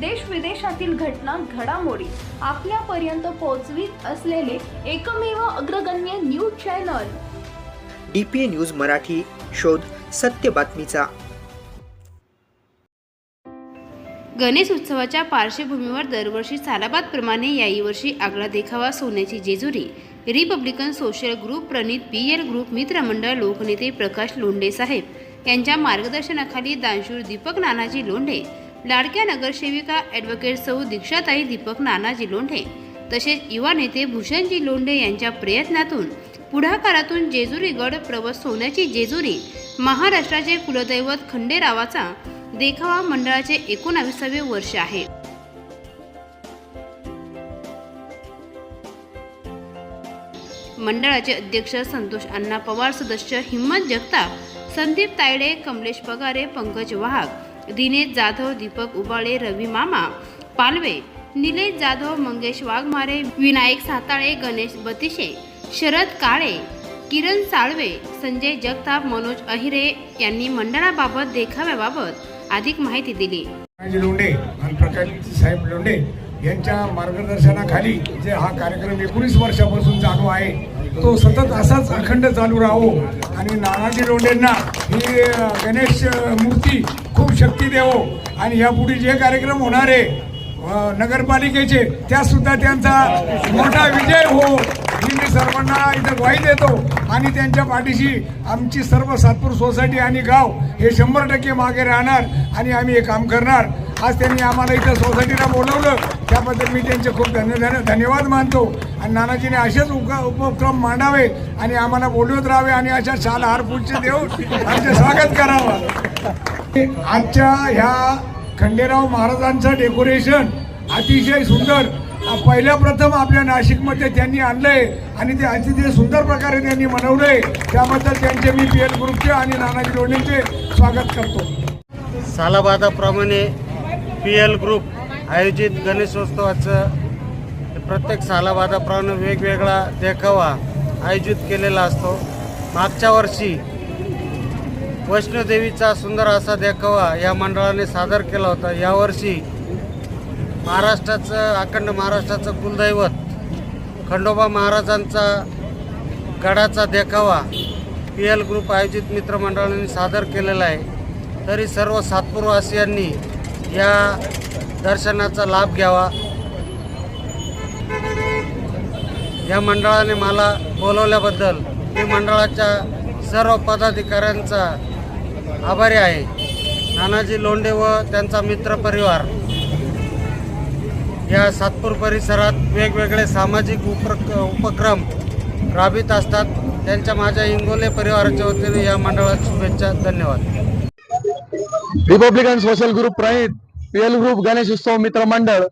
देश विदेशातील घटना घडामोडी आपल्यापर्यंत पोहोचवीत असलेले एकमेव अग्रगण्य news channel. D P A news Marathi शोध सत्य बातमीचा. गणेश उत्सवाच्या पार्श्वभूमीवर दरवर्षी सालाबादप्रमाणे याही वर्षी आगळा देखावा सोन्याची जेजुरी. रिपब्लिकन सोशल ग्रुप प्रणित पी एल ग्रुप मित्रमंडळ लोकनेते प्रकाश लोंढे साहेब यांच्या मार्गदर्शनाखाली दानशूर दीपक नानाजी लोंढे लाडक्या नगरसेविका ॲडव्होकेट सौ दीक्षाताई दीपक नानाजी लोंढे तसेच युवा नेते भूषणजी लोंढे यांच्या प्रयत्नातून पुढाकारातून जेजुरी गड प्रवत सोन्याची जेजुरी महाराष्ट्राचे कुलदैवत खंडेरावाचा देखावा मंडळाचे एकोणाविसावे वर्ष आहे. मंडळाचे अध्यक्ष संतोष अण्णा पवार सदस्य हिम्मत जगताप संदीप तायडे कमलेश पगारे पंकज वाघ दिनेश जाधव दीपक उबाळे रवी मामा पालवे निलेश जाधव मंगेश वाघमारे विनायक साताळे गणेश बतिशे शरद काळे किरण साळवे संजय जगताप मनोज अहिरे यांनी मंडळाबाबत देखाव्याबाबत अधिक माहिती दिली. लोंढे आणि प्रकाश साहेब लोंढे यांच्या मार्गदर्शनाखाली जे हा कार्यक्रम एकोणीस वर्षापासून चालू आहे तो सतत असाच अखंड चालू राहो. आणि नानाजी लोंढेंना ही गणेश मूर्ती खूप शक्ती देवो आणि यापुढे जे कार्यक्रम होणार आहे नगरपालिकेचे त्यासुद्धा त्यांचा मोठा विजय हो. ही मी सर्वांना इथं ग्वाही देतो. आणि त्यांच्या पाठीशी आमची सर्व सातपूर सोसायटी आणि गाव हे शंभर टक्के मागे राहणार. आणि आम्ही हे काम करणार. आज त्यांनी आम्हाला इथं सोसायटीला बोलवलं. त्याबद्दल मी त्यांचे खूप धन्य धन्य धन्यवाद मानतो. आणि नानाजीने असेच उप उपक्रम मांडावे आणि आम्हाला बोलवत राहावे आणि अशा शाल हार देऊ देऊन आमचे स्वागत करावं. आजच्या ह्या खंडेराव महाराजांचं डेकोरेशन अतिशय सुंदर पहिल्या प्रथम आपल्या नाशिकमध्ये त्यांनी आणलंय आणि ते अतिशय सुंदर प्रकारे त्यांनी मनवलंय. त्याबद्दल त्यांचे मी पी एल ग्रुपचे आणि नानाजी लोणेंचे स्वागत करतो. सालाबादाप्रमाणे पी एल ग्रुप आयोजित गणेशोत्सवाचं प्रत्येक सालाबादाप्रमाणे वेगवेगळा देखावा आयोजित केलेला असतो. मागच्या वर्षी वैष्णोदेवीचा सुंदर असा देखावा या मंडळाने सादर केला होता. यावर्षी महाराष्ट्राचं अखंड महाराष्ट्राचं कुलदैवत खंडोबा महाराजांचा गडाचा देखावा पी एल ग्रुप आयोजित मित्रमंडळाने सादर केलेला आहे. तरी सर्व सातपूरवासियांनी या दर्शनाचा लाभ घ्यावा. या मंडळाने मला बोलवल्याबद्दल मी मंडळाच्या सर्व पदाधिकाऱ्यांचा आभारी आहे. नानाजी लोंढे व त्यांचा मित्रपरिवार या सातपूर परिसरात वेगवेगळे सामाजिक उपक उपक्रम राबवित असतात. त्यांच्या माझ्या इंगोले परिवाराच्या वतीने या मंडळात शुभेच्छा धन्यवाद. रिपब्लिकन सोशल ग्रुप प्रणित पीएल ग्रुप गणेश उत्सव मित्र मंडळ.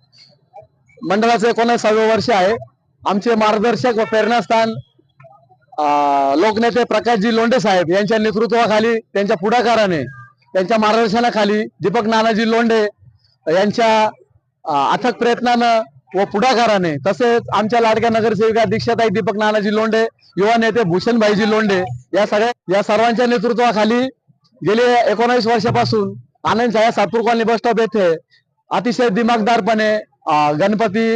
मंडळाचं एकोणीसावे वर्ष आहे. आमचे मार्गदर्शक व प्रेरणास्थान लोकनेते प्रकाशजी लोंढे साहेब यांच्या नेतृत्वाखाली त्यांच्या पुढाकाराने त्यांच्या मार्गदर्शनाखाली दीपक नानाजी लोंढे यांच्या अथक प्रयत्नानं व पुढाकाराने तसेच आमच्या लाडक्या नगरसेविका दीक्षाताई दीपक नानाजी लोंढे युवा नेते भूषणभाईजी लोंढे या सगळ्या या सर्वांच्या नेतृत्वाखाली गेले एकोणावीस वर्षापासून Anand Chhaya Satpur colony bus stop येथे. अतिशय दिमागदारपणे गणपती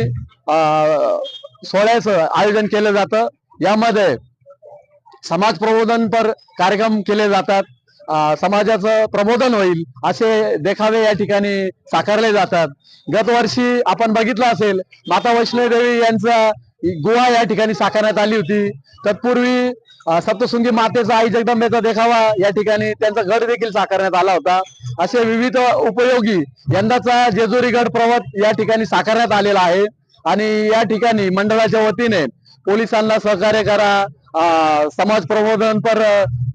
अं, सोहळ्याचं आयोजन केलं जातं. यामध्ये समाज प्रबोधनपर कार्यक्रम केले जातात. समाजाचं प्रबोधन होईल असे देखावे या ठिकाणी साकारले जातात. गतवर्षी आपण बघितलं असेल माता वैष्णोदेवी यांचा गुहा या ठिकाणी साकारण्यात आली होती. तत्पूर्वी सप्तशृंगी मातेचा आई जगदंबेचा देखावा या ठिकाणी त्यांचा गड देखील साकारण्यात आला होता. असे विविध उपयोगी यंदाचा जेजुरी गड प्रवत या ठिकाणी साकारण्यात आलेला आहे. आणि या ठिकाणी मंडळाच्या वतीने पोलिसांना सहकार्य करा समाज प्रबोधनपर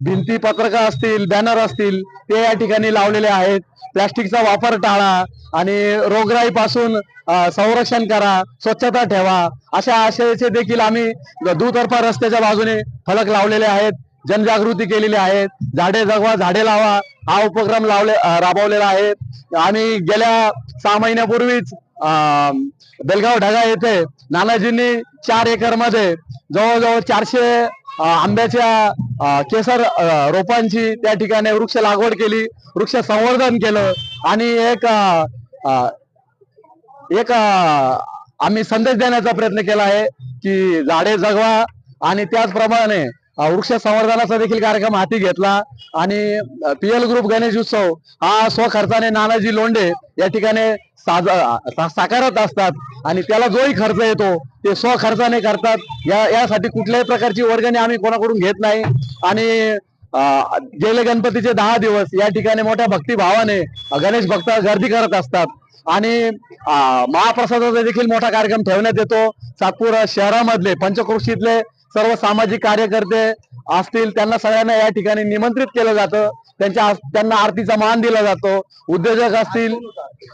भिंती पत्रक असतील बॅनर असतील ते या ठिकाणी लावलेले आहेत. प्लॅस्टिकचा वापर टाळा आणि रोगराईपासून संरक्षण करा स्वच्छता ठेवा. अशा आशयाचे देखील आम्ही दुतर्फा रस्त्याच्या बाजूने फलक लावलेले आहेत. जनजागृती केलेली आहे झाडे जगवा झाडे लावा. हा उपक्रम लावले राबवलेला आहे. आणि गेल्या सहा महिन्यापूर्वीच बेलगाव ढगा येथे नानाजींनी चार एकरमध्ये जवळजवळ चारशे आंब्याच्या केसर रोपांची त्या ठिकाणी वृक्ष लागवड केली. वृक्ष संवर्धन केलं. आणि एक एक आम्ही संदेश देण्याचा प्रयत्न केला आहे की झाडे जगवा आणि त्याचप्रमाणे वृक्ष संवर्धनाचा देखील कार्यक्रम हाती घेतला. आणि पीएल ग्रुप गणेश उत्सव हा स्वखर्चाने नानाजी लोंढे या ठिकाणी साज साकारत असतात. आणि त्याला जोही खर्च येतो. ते स्वखर्चाने करतात. या यासाठी कुठल्याही प्रकारची वर्गणी आम्ही कोणाकडून घेत नाही. आणि गेले गणपतीचे दहा दिवस या ठिकाणी मोठ्या भक्तिभावाने गणेश भक्त गर्दी करत असतात. आणि महाप्रसादाचा देखील मोठा कार्यक्रम ठेवण्यात येतो. सातपूर शहरामधले पंचक्रोशीतले सर्व सामाजिक कार्यकर्ते असतील त्यांना सगळ्यांना या ठिकाणी निमंत्रित केलं जातं. त्यांच्या त्यांना आरतीचा मान दिला जातो. उद्योजक असतील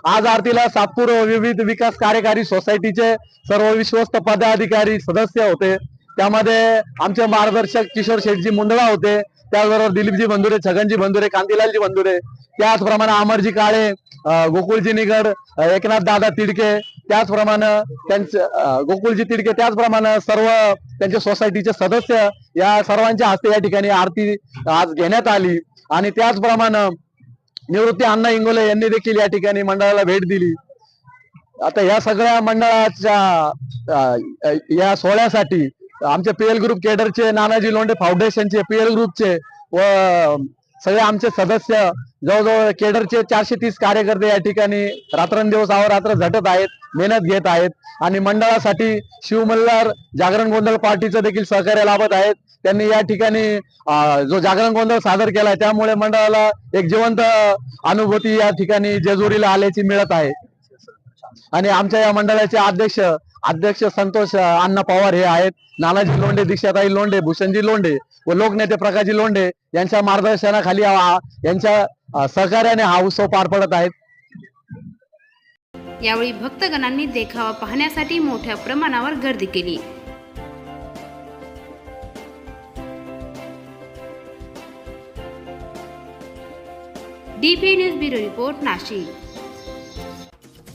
आज आरतीला सातपूर विविध विकास कार्यकारी सोसायटीचे सर्व विश्वस्त पदाधिकारी सदस्य होते. त्यामध्ये आमचे मार्गदर्शक किशोर शेठजी मुंदळा होते. त्याचबरोबर दिलीपजी बंधुरे छगनजी बंधुरे कांतीलालजी बंधुरे. त्याचप्रमाणे अमरजी काळे गोकुळजी निगड एकनाथ दादा तिडके त्याचप्रमाणे त्यांचे गोकुळजी तिडके त्याचप्रमाणे सर्व त्यांच्या सोसायटीचे सदस्य या सर्वांच्या हस्ते या ठिकाणी आरती आज घेण्यात आली. आणि त्याचप्रमाणे निवृत्ती अण्णा इंगोले यांनी देखील या ठिकाणी मंडळाला भेट दिली. आता या सगळ्या मंडळाच्या या सोहळ्यासाठी आमचे पीएल ग्रुप केडरचे नानाजी लोंढे फाउंडेशनचे पीएल ग्रुपचे व सगळे आमचे सदस्य जवळजवळ केडरचे चारशे तीस कार्यकर्ते या ठिकाणी रात्रंदिवस अहोरात्र झटत आहेत मेहनत घेत आहेत आणि मंडळासाठी शिवमल्हार जागरण गोंधळ पार्टीचं देखील सहकार्य लाभत आहेत. त्यांनी या ठिकाणी जो जागरण गोंधळ सादर केलाय त्यामुळे मंडळाला एक जिवंत अनुभूती या ठिकाणी जेजुरीला आल्याची मिळत आहे. आणि आमच्या या मंडळाचे अध्यक्ष अध्यक्ष संतोष अण्णा पवार हे आहेत. नानाजी लोंढे दीक्षाताई लोंढे भूषणजी लोंढे व लोकनेते प्रकाशजी लोंढे यांच्या मार्गदर्शनाखाली यांच्या सहकार्याने हा उत्सव पार पडत आहेत यावेळी भक्तगणांनी देखावा पाहण्यासाठी मोठ्या प्रमाणावर गर्दी केली. DP news bureau report Nashik.